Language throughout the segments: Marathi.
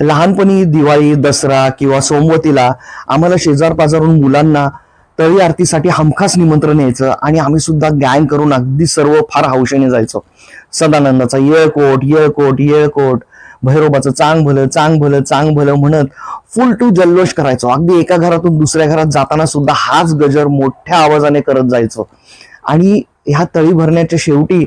लहानपणी दिवाळी दसरा किंवा सोमवतीला आम्हाला शेजार पाजारून मुलांना तळी आरतीसाठी हमखास निमंत्रण यायचं आणि आम्ही सुद्धा गायन करून अगदी सर्व फार हौशेने जायचो. सदानंदाचा येळकोट येळकोट येळकोट भैरोबाचं चांग भलं चांग भलं चांग भलं म्हणत फुल टू जल्लोष करायचो. अगदी एका घरातून दुसऱ्या घरात जाताना सुद्धा हाच गजर मोठ्या आवाजाने करत जायचो. आणि ह्या तळी भरण्याच्या शेवटी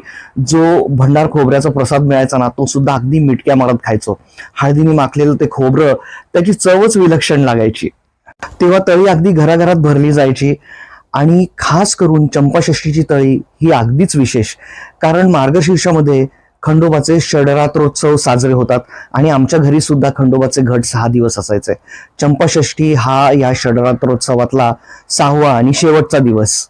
जो भंडार खोबऱ्याचा प्रसाद मिळायचा ना तो सुद्धा अगदी मिटक्या मारत खायचो. हळदीने माखलेलं ते खोबरं त्याची चवच विलक्षण लागायची. तेव्हा तळी अगदी घराघरात भरली जायची आणि खास करून चंपाषष्ठीची तळी ही अगदीच विशेष. कारण मार्गशीर्षामध्ये खंडोबाचे षडरात्रोत्सव साजरे होतात आणि आमच्या घरी सुद्धा खंडोबाचे घट सहा दिवस असायचे. चंपाषष्ठी हा या षडरात्रोत्सवातला सहावा आणि शेवटचा दिवस.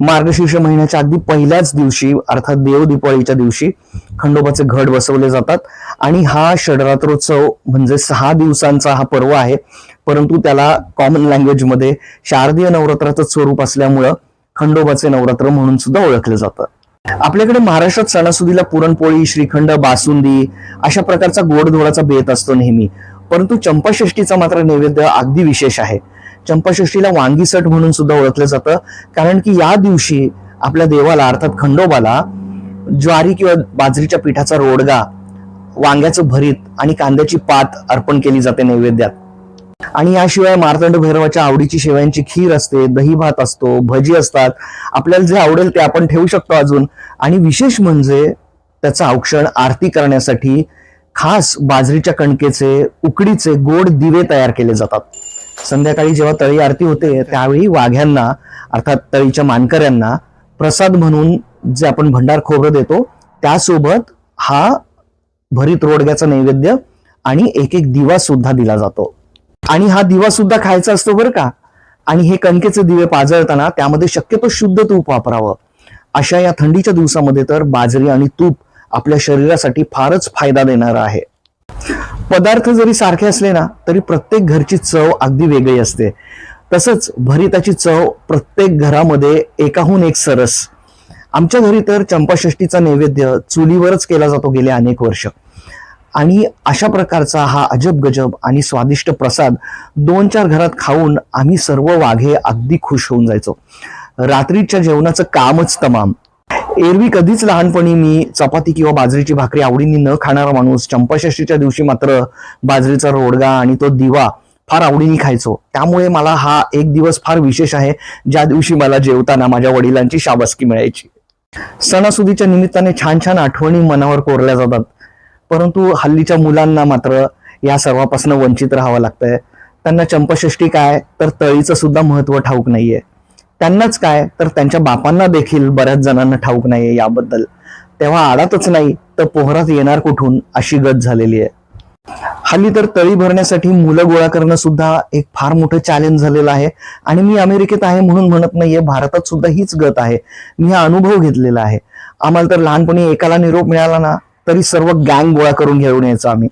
मार्गशीर्ष महिन्याच्या अगदी पहिल्याच दिवशी अर्थात देव दिवशी खंडोबाचे घट बसवले जातात. आणि हा षडरात्रोत्सव म्हणजे सहा दिवसांचा हा पर्व आहे. परंतु त्याला कॉमन लँग्वेजमध्ये शारदीय नवरात्राचं स्वरूप असल्यामुळं खंडोबाचे नवरात्र म्हणून सुद्धा ओळखलं जातं. आपल्याकडे महाराष्ट्रात सणासुदीला पुरणपोळी श्रीखंड बासुंदी अशा प्रकारचा गोडधोडाचा बेत असतो नेहमी. परंतु चंपाषष्ठीचा मात्र नैवेद्य अगदी विशेष आहे. चंपाषष्ठीला वांगीसट म्हणून सुद्धा ओळखलं जातं. कारण की या दिवशी आपल्या देवाला अर्थात खंडोबाला ज्वारी किंवा बाजरीच्या पिठाचा रोडगा वांग्याचं भरीत आणि कांद्याची पात अर्पण केली जाते नैवेद्यात. आणि याशिवाय मार्तंड भैरवाच्या आवडीची शेवयांची खीर असते दही भात असतो भजी असतात. आपल्याला जे आवडेल ते आपण ठेवू शकतो अजून. आणि विशेष म्हणजे त्याचं औक्षण आरती करण्यासाठी खास बाजरीच्या कणकेचे उकडीचे गोड दिवे तयार केले जातात. संध्याकाळी जेव्हा तळी आरती होते त्यावेळी वाघ्यांना अर्थात तळीच्या मानकऱ्यांना प्रसाद म्हणून जे आपण भंडार खोबरं देतो त्यासोबत हा भरीत रोडग्याचा नैवेद्य आणि एक एक दिवा सुद्धा दिला जातो. आणि हा दिवा सुद्धा खायचा असतो बरं का? आणि हे कणकेचे दिवे पाजळताना त्यामध्ये शक्यतो शुद्ध तूप वापरावं. अशा या थंडीच्या दिवसामध्ये तर बाजरी आणि तूप आपल्या शरीरासाठी फारच फायदा देणारा आहे. पदार्थ जरी सारखे असले ना तरी प्रत्येक घरची चव अगदी वेगळी असते. तसंच भरिताची चव प्रत्येक घरामध्ये एकाहून एक सरस. आमच्या घरी तर चंपाषष्ठीचा नैवेद्य चुलीवरच केला जातो गेले अनेक वर्ष. आणि अशा प्रकारचा हा अजब गजब आणि स्वादिष्ट प्रसाद दोन चार घरात खाऊन आम्ही सर्व वाघे अगदी खुश होऊन जायचो. रात्रीच्या जेवणाचं कामच तमाम. एरवी कधीच लहानपणी मी चपाती किंवा बाजरीची भाकरी आवडीने न खाणारा माणूस चंपाषष्टीच्या दिवशी मात्र बाजरीचा रोडगा आणि तो दिवा फार आवडीने खायचो. त्यामुळे मला हा एक दिवस फार विशेष आहे ज्या दिवशी मला जेवताना माझ्या वडिलांची शाबासकी मिळायची. सणासुदीच्या निमित्ताने छान छान आठवणी मनावर कोरल्या जातात. परंतु हल्लीच्या मुलांना मात्र या सर्वापासून वंचित राहावं लागतंय. त्यांना चंपषष्ठी काय तर तळीचं सुद्धा महत्त्व ठाऊक नाहीये. त्यांनाच काय? तर त्यांच्या बापांना देखील बऱ्याच जणांना ठाऊक नाहीये याबद्दल. तेव्हा आडातच नाही तर पोहरात येणार कुठून अशी गत झालेली आहे. हल्ली तर तळी भरण्यासाठी मुलं गोळा करणं सुद्धा एक फार मोठं चॅलेंज झालेलं आहे. आणि मी अमेरिकेत आहे म्हणून म्हणत नाहीये भारतात सुद्धा हीच गत आहे. मी हा अनुभव घेतलेला आहे. आम्हाला तर लहानपणी एकाला निरोप मिळाला ना तरी सर्व गँग गोळा करून घेऊन यायचो आम्ही.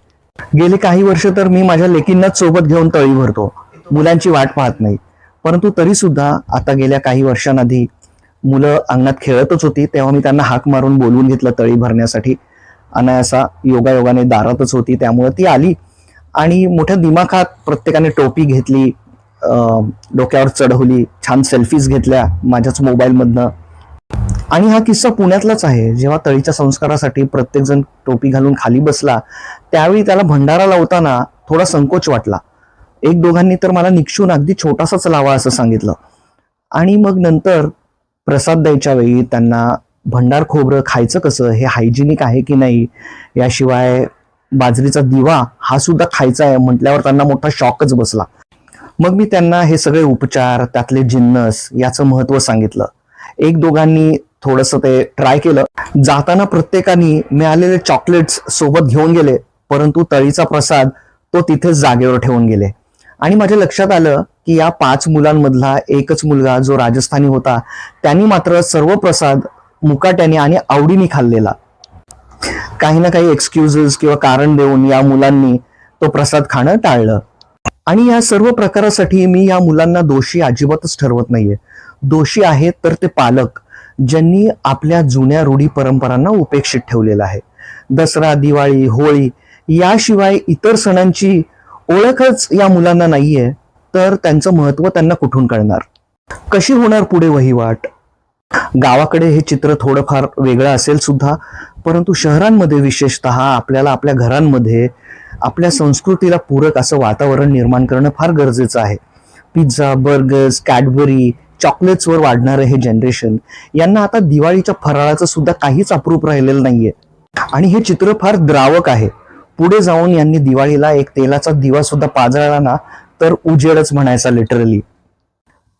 गेले काही वर्ष तर मी माझ्या लेकींनाच सोबत घेऊन तळी भरतो. मुलांची वाट पाहत नाही. परंतु तरी सुद्धा आता गेल्या काही वर्षांआधी मुलं अंगणात खेळतच होती तेव्हा मी त्यांना हाक मारून बोलवून घेतलं तळी भरण्यासाठी. अनायासा योगायोगाने दारातच होती त्यामुळे ती आली. आणि मोठ्या दिमाखात प्रत्येकाने टोपी घेतली डोक्यावर चढवली छान सेल्फीज घेतल्या माझ्याच मोबाईलमधनं. आणि हा किस्सा पुण्यातलाच आहे. जेव्हा तळीच्या संस्कारासाठी प्रत्येकजण टोपी घालून खाली बसला त्यावेळी त्याला भंडारा लावताना थोडा संकोच वाटला. एक दोघांनी तर मला निक्षून अगदी छोटासाच लावा असं सांगितलं. आणि मग नंतर प्रसाद द्यायच्या वेळी त्यांना भंडार खोबरं खायचं कसं हे हायजिनिक आहे की नाही याशिवाय बाजरीचा दिवा हा सुद्धा खायचा आहे म्हटल्यावर त्यांना मोठा शॉकच बसला. मग मी त्यांना हे सगळे उपचार त्यातले जिन्नस याचं महत्त्व सांगितलं. एक दोघांनी थोडस ते ट्राय केलं. जाताना प्रत्येकाने मिळालेले चॉकलेट्स सोबत घेऊन गेले परंतु तळीचा प्रसाद तो तिथेच जागेवर ठेवून गेले. आणि माझ्या लक्षात आलं की या पाच मुलांमधला एकच मुलगा जो राजस्थानी होता त्यांनी मात्र सर्व प्रसाद मुकाट्याने आणि आवडीने खाल्लेला. काही ना काही एक्सक्युजेस किंवा कारण देऊन या मुलांनी तो प्रसाद खाणं टाळलं. आणि या सर्व प्रकारासाठी मी या मुलांना दोषी अजिबातच ठरवत नाहीये. दोषी आहेत तर ते पालक ज्यांनी आपल्या जुन्या रूढी परंपरांना उपेक्षित ठेवलेलं आहे. दसरा दिवाळी होळी याशिवाय इतर सणांची ओळखच या मुलांना नाहीये तर त्यांचं महत्त्व त्यांना कुठून कळणार? कशी होणार पुढे वहिवाट? गावाकडे हे चित्र थोडंफार वेगळं असेल सुद्धा परंतु शहरांमध्ये विशेषतः आपल्याला आपल्या घरांमध्ये आपल्या संस्कृतीला पूरक असं वातावरण निर्माण करणं फार गरजेचं आहे. पिझ्झा बर्गर्स कॅडबरी चॉकलेट्सवर वाढणारं हे जनरेशन यांना आता दिवाळीच्या फराळाचं सुद्धा काहीच अप्रूप राहिलेलं नाहीये. आणि हे चित्र फार द्रावक आहे. पुढे जाऊन यांनी दिवाळीला एक तेलाचा दिवा सुद्धा पाजळला ना तर उजेडच म्हणायचा लिटरली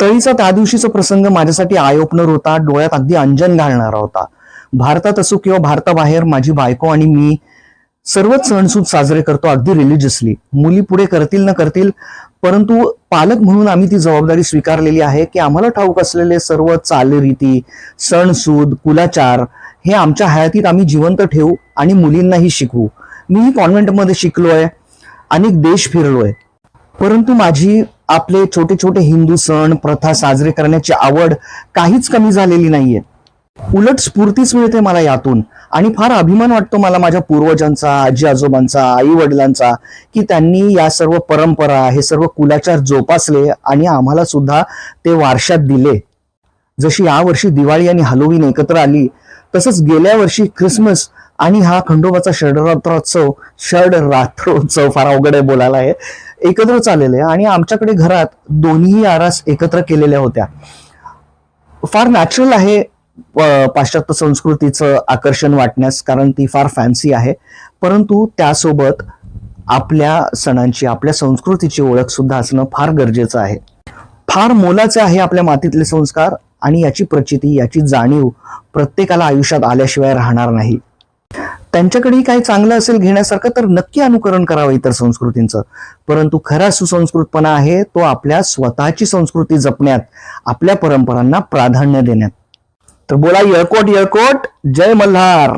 तळीचा त्या दिवशीचा प्रसंग माझ्यासाठी आय ओपनर होता डोळ्यात अगदी अंजन घालणारा होता. भारतात असो किंवा भारताबाहेर माझी बायको आणि मी सर्वच सणसूद साजरे करतो अगदी रिलिजियसली मुली पुढे करतील न करतील परंतु पालक म्हणून आम्ही ती जबाबदारी स्वीकारलेली आहे की आम्हाला ठाऊक असलेले सर्व चालरीती सणसूद कुलाचार हे आमच्या हयातीत आम्ही जिवंत ठेवू आणि मुलींनाही शिकवू. मीही कॉन्व्हेंटमध्ये शिकलोय अनेक देश फिरलोय. परंतु माझी आपले छोटे छोटे हिंदू सण प्रथा साजरे करण्याची आवड काहीच कमी झालेली नाहीये. उलट स्फूर्तीच मिळते मला यातून आणि फार अभिमान वाटतो मला माझ्या पूर्वजांचा आजी आजोबांचा आई वडिलांचा की त्यांनी या सर्व परंपरा हे सर्व कुलाचार जोपासले आणि आम्हाला सुद्धा ते वारशात दिले. जशी यावर्षी दिवाळी आणि हलोवीन एकत्र आली तसंच गेल्या वर्षी ख्रिसमस आणि हा खंडोबाचा षडरात्रोत्सव षड रात्रोत्सव फार अवघड आहे बोलायला आहे एकत्र चाललेले आणि आमच्याकडे घरात दोन्ही आरास एकत्र केलेल्या होत्या. फार नॅचरल आहे प- पाश्चात्य संस्कृतीचं आकर्षण वाटण्यास कारण ती फार फॅन्सी आहे. परंतु त्यासोबत आपल्या सणांची आपल्या संस्कृतीची ओळख सुद्धा असणं फार गरजेचं आहे. फार मोलाचे आहे आपल्या मातीतले संस्कार आणि याची प्रचिती याची जाणीव प्रत्येकाला आयुष्यात आल्याशिवाय राहणार नाही. त्यांच्याकडेही काही चांगलं असेल घेण्यासारखं तर नक्की अनुकरण करावं इतर संस्कृतींचं. परंतु खरा सुसंस्कृतपणा आहे तो आपल्या स्वतःची संस्कृती जपण्यात आपल्या परंपरांना प्राधान्य देण्यात. तर बोला यळकोट यळकोट जय मल्हार.